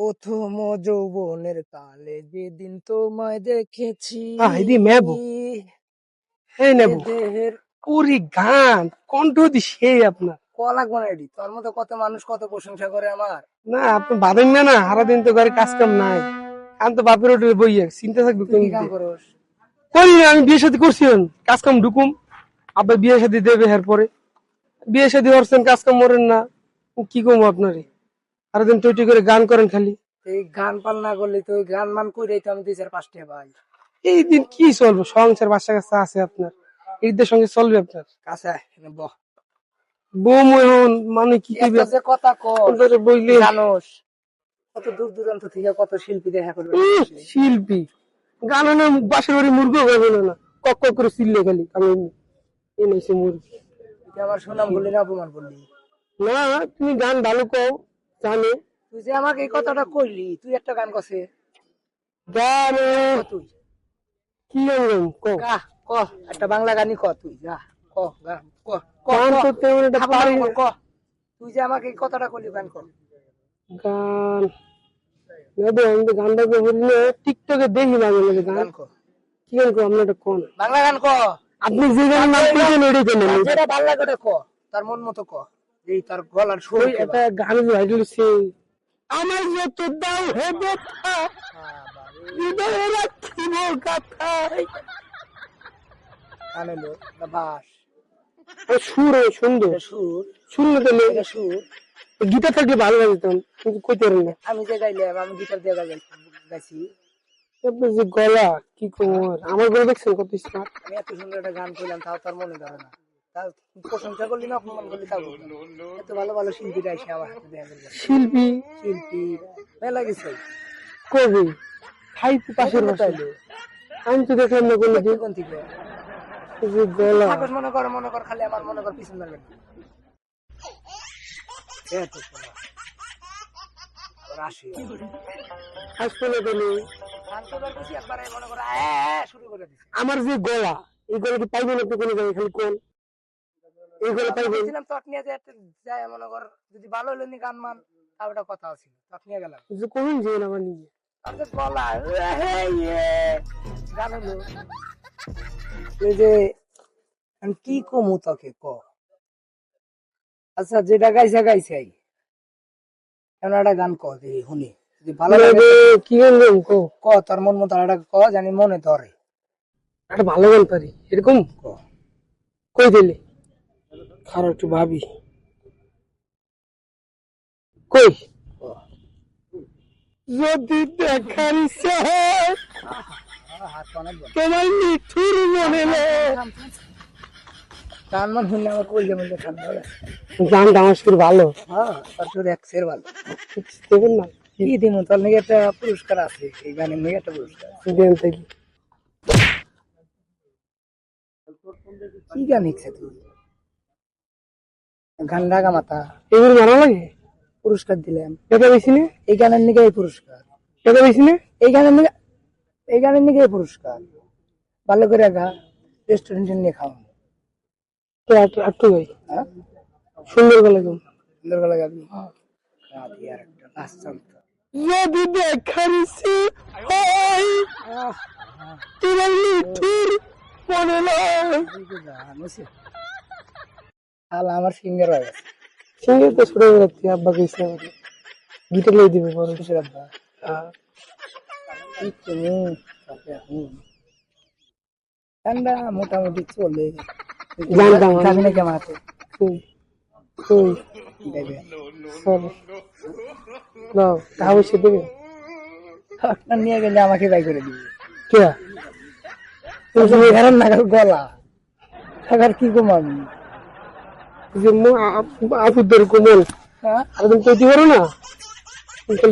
প্রথম যৌবনের কালে যেদিন তোমায় দেখেছি এদি মেবো। এই নেব। দেহের পুরি গান কণ্ঠ দি সেই আপনার। ক লাগবে না এডি? তোর মতো কত মানুষ কত প্রশংসা করে আমার। না আপনি বাদেন না না সারাদিন তো ঘরে কাজ কাম নাই। আমি তো বাপের হোটেলে বইয়ে চিন্তা থাকবে কি কাম করস? করি না আমি বিয়ে সাথে করছি। কাজ কাম ঢুকুম আবার বিয়ে সাথে দেবে এর পরে। বিয়ে সাথে করছেন কাজ কাম মরেন না। কি কমো আপনারে? সারাদিন টইটি করে গান করেন খালি। এই গান পাল না করলে তো গান মান করে তো আমি দুই চার পাঁচটা পাই এই দিন কি চলবে? সংসার বাচ্চা কাচ্চা আছে আপনার। ঈদের সঙ্গে চলবে আপনার। কাছে বহ। বউ এখন মানে কি করবে একটা যে কথা কর বইলে জানোস কত দূর দূরান্ত থেকে কত শিল্পী দেখা করবে শিল্পী। বাসার বাড়ি না কক কক করে চিল্লে খালি আমি এনেছি মুরগি। তুই আমার সুনাম বললি না অপমান বললি? না তুমি গান ভালো কও। জানে। তুই যে আমাকে এই কথাটা কইলি তুই একটা গান কছে গান ক তুই। কি গান গা ক। একটা বাংলা গানই ক তুই। গা ক গা ক ক। গান ক। তো তেমন খাবার পারি ক। তুই যে আমাকে এই কথাটা কইলি গান কর গান। না আমি তো গানটা বলি না টিকটকে দেখি মাঝে মাঝে গান। গান ক। কি গান কো আপনার একটা কোন? বাংলা গান ক। আপনি যে গানের নাম কইছেন ওইটাই কেন যেটা ভালো লাগে ওটা ক। তার মন মতো ক। এই তার গলার সুর একটা গান ভাইরাল আমার যত দাও হে ব্যথা হৃদয়ে রাখিব গাথা কানে বাস সুর সুন্দর। সুর। তো সুর। গীতা থাকলে ভালো বাজতাম কিন্তু কইতে না। আমি যে গাইলাম আমি গিটার দিয়ে গাইছি। আপনার যে গলা কি কোমর। আমার গলা দেখছেন কত স্মার্ট। আমি এত সুন্দর একটা গান করলাম তাও তার মনে ধরে না। তার প্রশংসা করলি না অপমান করলি তাও এত ভালো ভালো শিল্পীরা এসে আমার হাতে দেখা করবে শিল্পী? শিল্পী মেলা গেছে কবি? খাইতে পাশের বাসায়। আমি তো দেখলাম না কোনো থেকে যে গলা। মনে কর মনে কর খালি আমার মনে কর পিছন মারবে না। এত তো মনে আমার যে এই গলা কি পাইবেন আপনি কোনো জায়গায় খালি কোন? এই গলা বলছিলাম তট নিয়ে যে যায় মনে কর যদি ভালো হলো নি গান মান তাও কথা ছিল তট নিয়ে গেলাম যে কোন যে আমার নিজে। গলা হে, ইয়ে, গান হলো। এই যে আমি কি কমু তোকে ক? আচ্ছা যেটা গাইছে গাইছে এমন একটা গান ক যে শুনি। যদি ভালো লাগে কি গান কো? ক তোর মন মতো একটা ক জানি মনে ধরে। একটা ভালো গান পারি এরকম? ক। কই দিলে? খারাপ একটু ভাবি। কই। যদি দেখার ইচ্ছা হয়। তোমার মিঠুর মনে গান শুনলে আমার ঠান্ডা সুর ভালো। হ্যাঁ তার সুর এক সের ভালো। দেখুন না। কি দিন তোর নাকি একটা পুরস্কার আছে এই গানের নাকি একটা পুরস্কার দেন থেকে কি গান শিখছে তুই গান রাগা মাথা এগুলো ভালো লাগে পুরস্কার দিলাম এটা বেশি এই গানের নিকে এই পুরস্কার এটা বেশি এই গানের নিকে এই গানের নিকে এই পুরস্কার ভালো করে গা রেস্টুরেন্টে নিয়ে খাওয়া তো গাই হ্যাঁ সুন্দর গলা গান সুন্দর গাবি গাবি আর একটা নাচ চলতো যদি দেখার ইচ্ছে হয় হাল আমার ফিঙ্গার হয়ে গেছে। সঙ্গে তো ছোট আব্বা কইছে আমাকে। দিবে বড় কিসের আব্বা। ঠান্ডা মোটামুটি চলে। জানতাম। যাবি না কেমন আছে। নিয়ে গেলে আমাকে বাই করে দিবে। কে? গলা। থাকার কি কমাবি যে আপুদের কোমল আর তুমি না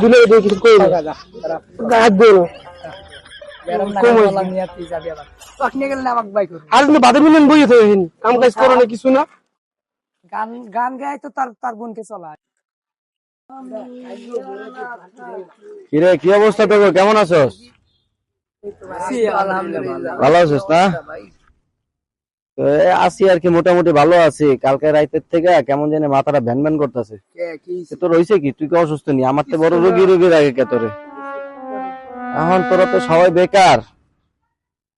দিলে দিয়ে কিছু তারা হাত দিও না আর তুমি বাদে মিলেন বইয়ে কাম কাজ করো না কিছু না গান গান গায় তো তার তার বোনকে চলায় কিরে কি অবস্থা তোর কেমন আছস আলহামদুলিল্লাহ ভালো আছিস না তো এ আছি আর কি মোটামুটি ভালো আছি। কালকে রাইতের থেকে কেমন জানি মাথাটা ভ্যান ভ্যান করতেছে তো হইছে? কি? তুই কি অসুস্থ নি? আমার তো বড় রোগী রোগী লাগে কে তোরে? এখন তোরা তো সবাই বেকার।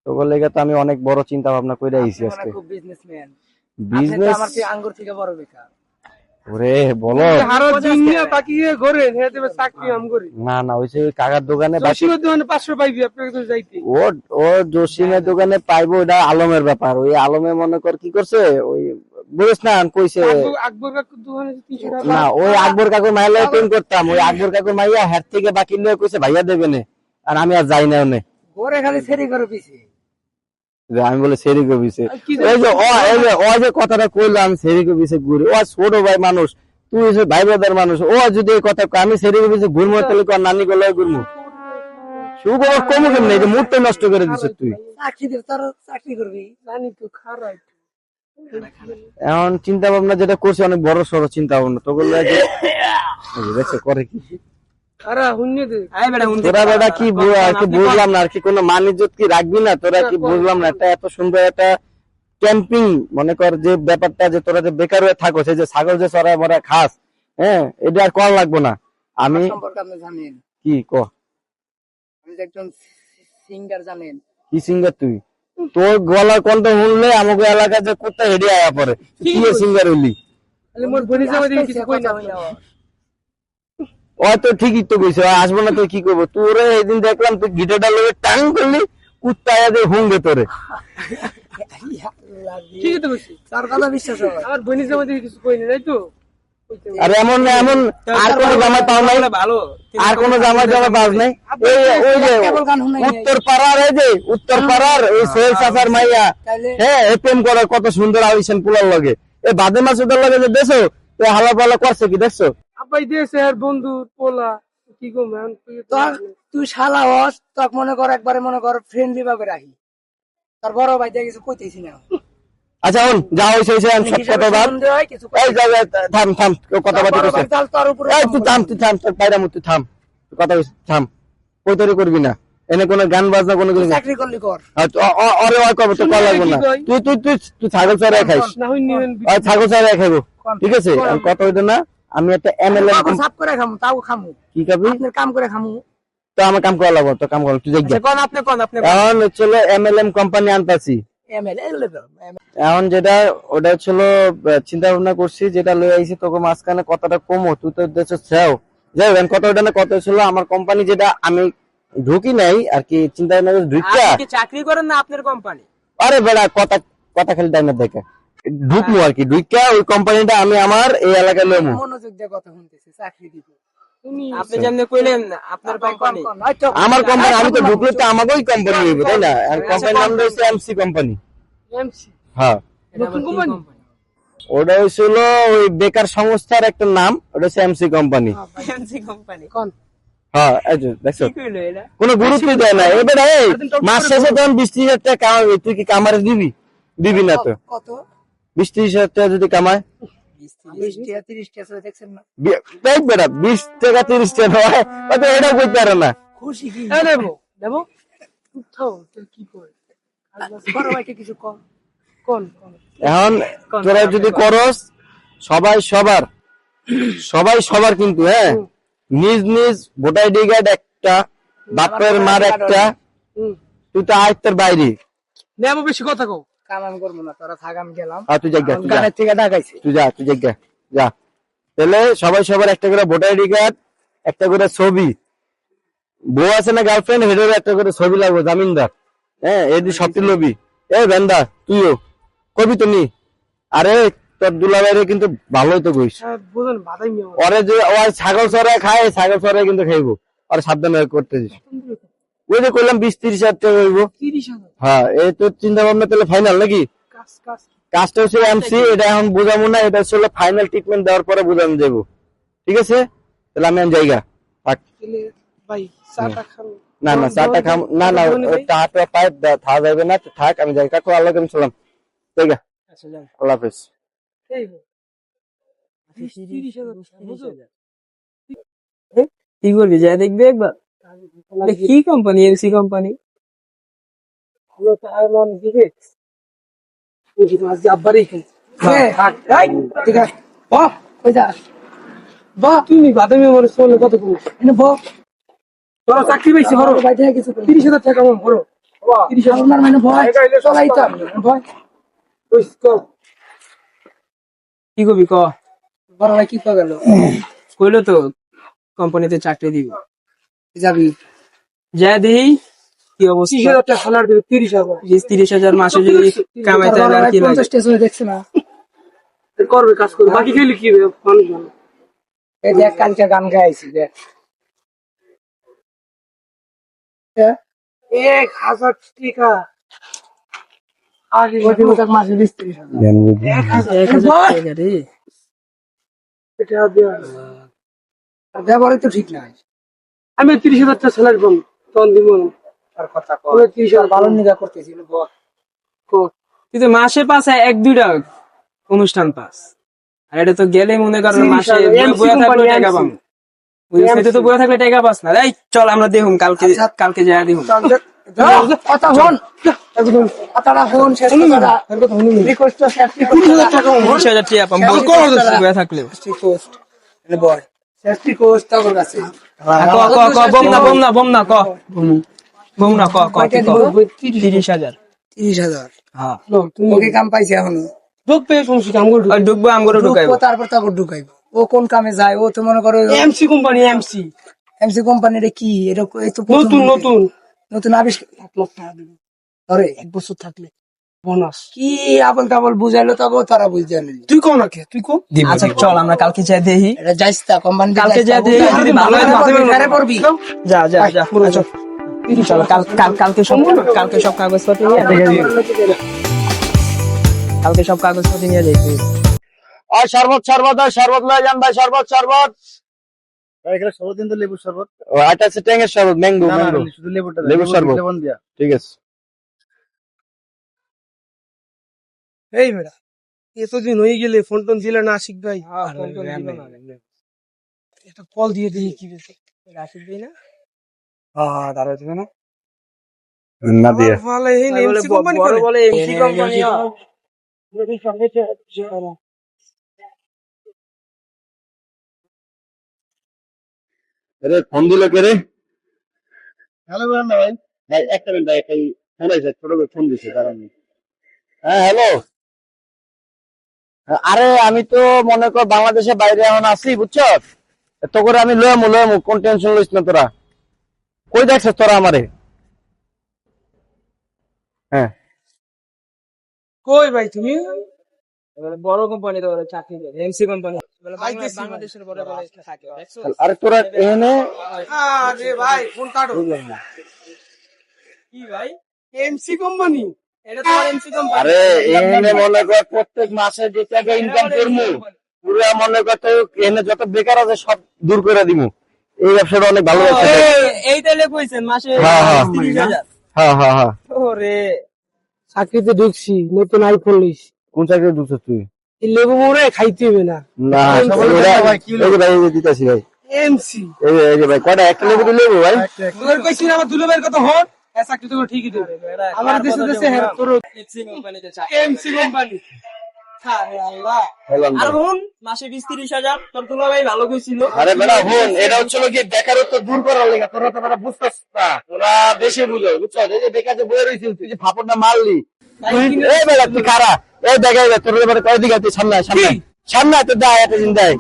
তো বলে তো আমি অনেক বড় চিন্তা ভাবনা করে আইছি আজকে। মনে বিজনেসম্যান বিজনেস আমার আঙ্গুর থেকে বড় বেকার। ওরে বলো। হারো দুনিয়া বাকি ঘরে হ্যাঁ দেবে চাকরি আম করে না না ওই ওই কাকার দোকানে জসিমের দোকানে পাঁচশো পাইবি আপনাকে তো যাইতে। ও ও জসিমের দোকানে পাইবো ওটা আলমের ব্যাপার। ওই আলমে মনে কর কি করছে ওই বুঝিস না কইছে আকবর- আকবর কাকুর দোকানে যে তিনশো টাকা না ওই আকবর কাকুর মাইলা প্রেম করতাম। ওই আকবর কাকুর মাইয়া হ্যাট থেকে বাকি নিয়ে কইছে ভাইয়া দেবে নে। আর আমি আর যাই না ওনে। ঘরে খালি সেরি করে পিছে। যে আমি বলে সেরি কবিছে এই যে ও এই যে ও যে কথাটা কইলো আমি সেরি কবিছে ঘুরে। ও ছোট ভাই মানুষ তুই ভাই ব্রাদার মানুষ ও যদি এই কথা আমি সেরি কবিছে ঘুরমো তাহলে কর নানি গলায় ঘুরমো? কমু কেমন? এই যে মুডটা নষ্ট করে দিছিস তুই। চাকরি তোর চাকরি করবি। জানি তো খারাপ। এখন চিন্তা ভাবনা যেটা করছে অনেক বড় সড়ো চিন্তা ভাবনা। তো বলল করে কি? তোরা বেটা কি কি বুঝলাম না আর কি কোনো মান ইজ্জত কি রাখবি না? তোরা কি বুঝলাম না একটা এত সুন্দর একটা ক্যাম্পিং। মনে কর যে ব্যাপারটা যে তোরা যে বেকার হয়ে থাকো সেই যে ছাগল যে চড়ায় মরা খাস হ্যাঁ এটা আর কর লাগবো না। আমি সম্পর্কে আপনি জানেন। কি ক? একজন সিঙ্গার জানেন। কি সিঙ্গার তুই? তোর গলার কণ্ঠ শুনলে আমাকে এলাকায় যে কুত্তা হেডে আয়া পরে কি সিঙ্গার হইলি? মোর বোনের জামাই কিছু কই না। ও তো ঠিকই তো কইছে আসব না তো কি করব? তোরে এদিন দেখলাম তুই গিটারটা লগে টাং করলি কুত্তা আয়া দিয়ে হুঙ্গে তোরে। ঠিকই তো বলছি তার কথা বিশ্বাস হয় আমার বোনের জামাই কিছু কই তাই তো? আর এমন এমন আর কোন জামা পাও নাই। আর কোন জামা জামা পাও নাই। এই ওই যে কেবল গান শুনাই নাই। উত্তর পাড়ার এই যে উত্তর পাড়ার এই সোহেল চাচার মাইয়া হ্যাঁ করে কত সুন্দর আইসেন পুলার লগে। এ বাদে মাছ ওদের লগে যে দেখছ তো হালা পালা করছে কি দেখছ? আব্বাই দিয়েছে আর বন্ধু পোলা কি গো ম্যান তুই শালা হস তোর মনে কর একবারে মনে কর ফ্রেন্ডলি ভাবে রাখি তোর বড় ভাই দিয়ে কিছু কইতেছি না। আচ্ছা হন যা হইছে হইছে আমি সব কথা বাদ সম্বন্ধে কিছু এই যা যা, থাম থাম কথা বাদ বড় করছে ভাই তাহলে তোর উপরে এই তুই থাম তুই থাম তোর পায়রা মুখ থাম। কথা কইছিস, থাম। কই করবি না? এনে কোনো গান বাজনা কোনো কিছু না। চাকরি করলি কর। আর অ- অ- অরে ওই করব তো কল লাগবে না। তুই। তুই তুই তুই ছাগল চড়াই খাইস। ছাগল চড়াই খাইবো। ঠিক আছে? কথা হইতো না? আমি একটা এমএলএম বাবু সাফ করে খামু তাও খামু। কি খাবি? আপনার কাম করে খামু। তো আমার কাম করা লাগবো তো কাম করা তুই দেখ কোন আপনি কোন আপনি এখন হচ্ছিল এমএলএম কোম্পানি আনতাছি। এখন যেটা ওটা ছিল চিন্তা ভাবনা করছি যেটা লই আইছি তোকে মাঝখানে কতটা কমো তুই তো দেশে ছাও। যাই হোক কত ওটা না কত ছিল আমার কোম্পানি যেটা আমি ঢুকি নাই আর কি চিন্তা ভাবনা ঢুকিয়া চাকরি করেন না আপনার কোম্পানি আরে বেড়া কথা কথা খালি টাইমের দেখে। ঢুকমু আর কি ঢুকিয়া ওই কোম্পানিটা আমি আমার এই এলাকায় লইমু। মনোযোগ দিয়ে কথা শুনতেছি চাকরি দিব। আপনি যেমনি কইলেন আপনার কোম্পানি আমার কোম্পানি আমি তো ঢুকলে তো আমাকেই কোম্পানি হইব তাই না? আর কোম্পানির নাম হচ্ছে এমসি কোম্পানি এমসি হ্যাঁ। নতুন কোম্পানি ওটা হয়েছিল ওই বেকার সংস্থার একটা নাম ওটা হচ্ছে এমসি কোম্পানি এমসি কোম্পানি কোন? হ্যাঁ দেখছ? কোনো গুরুত্ব দেয় না। এবার মাস শেষে তখন বিশ ত্রিশ হাজার টাকা তুই কি কামারে দিবি? দিবি না তো। কত? বিশ ত্রিশ হাজার টাকা যদি কামায়? বিশ টাকা তিরিশ টাকা দেখছেন না? বি- দেখ বেটা বিশ টাকা তিরিশ টাকা হয় এটা করতে পারে না? খুশি কি? দেবো দেবো। উঠাও তো কি করে? বড় ভাইকে কিছু কম কোন কোন এখন তোরা যদি করস সবাই সবার সবাই সবার কিন্তু হ্যাঁ? নিজ নিজ ভোটার আইডি কার্ড একটা বাপের মার একটা তুই তো আয়ত্তের বাইরে। নেমো বেশি কথা কও। কাম আমি করব না তোরা থাক আমি গেলাম। আর তুই জায়গা গানের থেকে ডাকাইছে তুই যা তুই জায়গা যা। তাহলে সবাই সবার একটা করে ভোটার আইডি কার্ড একটা করে ছবি। বউ আছে না গার্লফ্রেন্ড হেডের একটা করে ছবি লাগবে জামিনদার। হ্যাঁ এদি সবটি লবি এ বেন্দা তুইও। কবি তো নি? আরে তোর দুলাবাইরে কিন্তু ভালোই তো কইস। হ্যাঁ ওরে যে ও ছাগল চড়াই খায় ছাগল চড়াই কিন্তু খাইবো। আর সাবধানে করতেছিস ওই যে করলাম বিশ তিরিশ হাজার টাকা হইব। হ্যাঁ এই তো চিন্তা ভাবনা তাহলে ফাইনাল নাকি? কাজ কাজ কাজটা হচ্ছে এমসি এটা এখন বুঝাবো না এটা হচ্ছে ফাইনাল ট্রিটমেন্ট দেওয়ার পরে বুঝানো যাব ঠিক আছে? তাহলে আমি জায়গা থাক। না। না চাটা খাম না না চাটা পাইপ থাকা যাবে না থাক আমি যাই কাকু আল্লাহ কেমন জায়গা। আচ্ছা আল্লাহ হাফেজ। বুঝো? কি করবি যা দেখবি একবার? কি কোম্পানি এমসি কোম্পানি মন হ্যাঁ তুমি বাদামি কত তোরা চাকরি পাইছি বড়। বাইরে তিরিশ হাজার টাকা আমার বড়। তিরিশ হাজার। মানে ভয় চলাই ভয় কি। কবি ক? কি গেল কইলো তো কোম্পানিতে চাকরি দিব। যাবি? যা দেহি কি তিরিশ অবস্থা হাজার তিরিশ হাজার। তিরিশ হাজার মাসে যদি কামাইতে বড় আর কি লাগে? দেখছে না। করবে কাজ করবে। বাকি খেলে কি মানুষ এই দেখ কালকে গান গাইছি দেখ। এক হাজার টাকা। আগে মাসে বিশ তিরিশ হাজার। এক হাজার। টাকা রে। এটা দেওয়া। ব্যবহারই তো ঠিক নাই। আমি তিরিশ হাজার টাকা স্যালারি পাবো। তখন দিব না। আর কথা ওই তিরিশ হাজার ভালো নিগা করতেছিল বল। তুই তো মাসে পাস এক দুইটা অনুষ্ঠান পাস। আর এটা তো গেলে মনে কর মাসে বইয়া থাকলে টাকা পাবো। বুঝলি তো বইয়া থাকলে টাকা পাস না। এই চল আমরা দেখুন কালকে কালকে যাই দেখুন। কথা হন। কথাটা হন শেষ রিকোয়েস্ট টাকা পাবো। থাকলে রিকোয়েস্ট বল। শেষ রিকোয়েস্ট তো কাছে। ক ক ক বম না বম না বম না ক। বম না। ক ক কয়টা কি। ক? দিব? তিরিশ হাজার। তিরিশ হাজার। হ্যাঁ। তুমি ওকে কাম পাইছে এখনও? সমস্যা ঢুকবো ঢুকাইবো। তারপর তারপর ঢুকাইবো। ও কোন কামে যায়? ও তো মনে করো এমসি কোম্পানি এমসি এমসি কোম্পানির কি? এটা নতুন নতুন। নতুন আবিষ্কার এক লাখ টাকা দেবে। ধরে এক বছর থাকলে। বোনাস। কি আবল তাবল বুঝাইলো তবে তারা বুঝতে নিল তুই কো কে? তুই কো আচ্ছা চল আমরা কালকে যাই দেখি। এটা যাইস তা কোম্পানি কালকে যা দিয়ে যদি ভালো হয় তো পড়বি। যা যা যা আচ্ছা চল। কাল কাল কালকে সব কালকে সব কাগজপত্র নিয়ে কালকে সব কাগজপত্র নিয়ে যাই আর শরবত শরবত আর শরবত লয়ে যান ভাই শরবত শরবত। এখানে সর্বদিন তো লেবু শরবত। হচ্ছে ট্যাঙের শরবত ম্যাঙ্গো ম্যাঙ্গো। শুধু লেবুটা লেবু শরবত। লেবন দিয়া। ঠিক আছে। এই মেয়েরা এতদিন হয়ে গেলে ফোন টোন দিলে না আশিক ভাই? একটা কল দিয়ে দিই কি বেশি রাশিদ ভাই না? হ্যাঁ তুমি না না দিয়ে ভালো এই এমসি কোম্পানি বড় বলে এমসি কোম্পানি আরে ফোন দিল কে রে? হ্যালো ভাই। হ্যাঁ একটা মিনিট ভাই একটা ফোন আছে ছোট করে ফোন দিছে দাঁড়ান হ্যাঁ হ্যালো। আরে আমি তো মনে কর বাংলাদেশের বাইরে এখন আছি বুঝছ? তো করে আমি লয়ামু লয়ামু কোন টেনশন লইস না তোরা? কই দেখছ তোরা আমারে? হ্যাঁ। কই ভাই তুমি? বড় কোম্পানি তো চাকরি করে এমসি কোম্পানি বাংলাদেশের বড় বড় থাকে দেখছ? আরে তোরা এখানে আরে ভাই ফোন কাটো। কি ভাই? এমসি কোম্পানি আরে এখানে মনে কর প্রত্যেক মাসে যে টাকা ইনকাম করব পুরা মনে কর তো এখানে যত বেকার আছে সব দূর করে দিমু। এই ব্যবসাটা অনেক ভালো ব্যবসা। এই তাহলে কইছেন মাসে হ্যাঁ, হ্যাঁ। হ্যাঁ হ্যাঁ হ্যাঁ। ওরে চাকরিতে ঢুকছি নতুন আইফোন লইছি কোন চাকরি ঢুকছিস তুই? এই লেবু মোড়ে খাইতে হবে না। না ভাই, দিতাছি ভাই। এমসি এই ভাই কয়টা? একটা লেবু দিলে ভাই? তোর কইছি না আমার দুলো ভাইয়ের কথা হন। হ্যাঁ চাকরি তো। ঠিকই দেবে আমার দেশে দেশে তোর এমসি কোম্পানিতে চাকরি এমসি কোম্পানি। মাসে বিশ তিরিশ হাজার তোর তুলা ভাই ভালো কইছিল। আরে বেটা বোন এটা হচ্ছিল কি বেকারত্ব দূর করার লেগে তোরা তো বেটা বুঝতেছ না। তোরা দেশে বুঝো বুঝছ? এই যে বেকার যে বয়ে রয়েছিস তুই যে ফাপড়টা মারলি। তুই- এই বেটা তুই খারা এই দেখা যাবে তোর এবারে কয় দিকে তুই সামনে সামনে। সামনে তোর দেয় একটা দিন দেয়।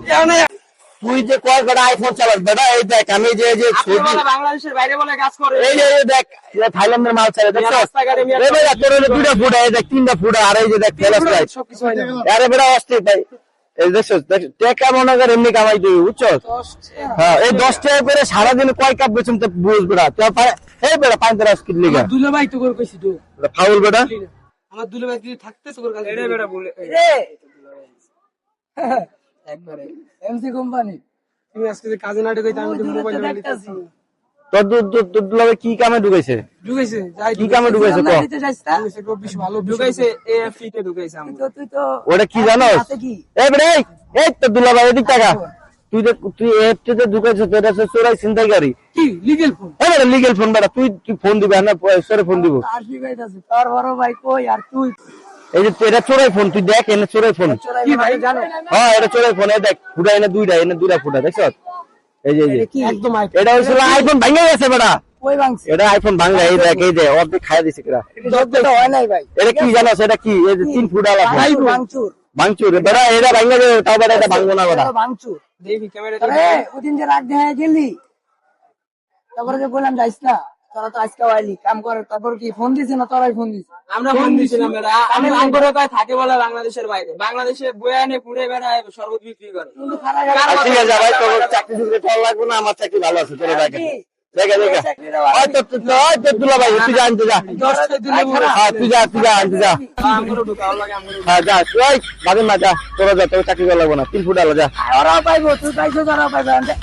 তুই যে কয় বেটা আইফোন চালাস? বেটা এই দেখ আমি যে যে ছবি বাংলাদেশের বাইরে বলে কাজ করে। এই যে দেখ এই থাইল্যান্ডের মাল চালে দেখছ এই বেটা তোর হলো দুইটা ফুটা এই দেখ তিনটা ফুটা আর এই যে দেখ ফেলাস না। আরে বেটা অস্থির ভাই। এই দেখছ দেখ টেকা মনে কর এমনি কামাই দিবি বুঝছ হ্যাঁ এই দশ টাকা করে সারাদিন কয় কাপ বেচুন তো বুঝ বেড়া তো এই বেড়া পাঁচ স্কিল লিগা। দুলো ভাই তো করে কইছি তো। ফাউল বেড়া আমার দুলো ভাই যদি থাকতে তোর কাছে বেটা বলে রে একবারে। MC company. তুমি আজকে যে কাজে না ঢুকাইতে আমি তো মোবাইল দেখতাছি। তোর দু- দু- দু- দুলাভাই কি কামে ঢুকাইছে? ঢুকাইছে যাই কি কামে ঢুকাইছে ক? দিতে যাইস তা? ঢুকাইছে খুব বেশি ভালো। ঢুকাইছে এএফপি তে ঢুকাইছে তুই তো তুই তো ওটা কি জানোস? এই বেড়া এই, এই তো দুলাভাই এদিক টাকা তুই যে তুই এফটিতে ঢুকাইছিস তো এটা হচ্ছে চোরাই ছিনতাইকারী কি লিগেল ফোন এই ফোন বেড়া তুই তুই ফোন দিবি না সরে ফোন দিব। আর কি কইতাছিস তোর বড় ভাই কই আর তুই? এই যে এটা চোরাই ফোন তুই দেখ এনে চোরাই ফোন। কি ভাই জানো। হ্যাঁ এটা চোরাই ফোন দেখ ফুটা এনে দুইটা এনে দুইটা ফুটা দেখছ? এই যে এটা হয়েছিল আইফোন ভাঙে গেছে বেটা। এটা আইফোন ভাঙলা এই দেখ এই যে অর্ধেক খাইয়া দিছে কিরা। এটা হয় নাই ভাই। এটা কি জানো সেটা কি? এই যে তিন ফুট আলা ভাঙচুর ভাঙচুর। ভাঙচুর। বেটা এটা ভাঙে যাবে তাও বেটা এটা ভাঙবো না বেটা। ভাঙচুর। দেখি ক্যামেরা ওদিন যে রাগ দেখা গেলি তারপরে যে বললাম যাইস না। তোরা তো আজকে আইলি কাম করে তারপর কি ফোন দিছে না তোরাই ফোন দিছে? আমরা ফোন দিয়েছিলাম বেটা। আমি আঙ্গুর কায় থাকে বলে বাংলাদেশের বাইরে। বাংলাদেশে বয়ানে পুড়ে বেড়ায় শরবত বিক্রি করে। ঠিক আছে ভাই তোর চাকরি করা লাগবে না আমার চাকরি ভালো আছে চলে দেখে। দেখে দেখে। ওই তো তো ওই তো দুলা ভাই তুই যা আনতে যা। হ্যাঁ তুই যা তুই যা আনতে যা। হ্যাঁ যা তুই না যা তোরা যা তোর চাকরি করা লাগবে না তিন ফুট আলো যা। পাইবো তুই পাইছো পাইবে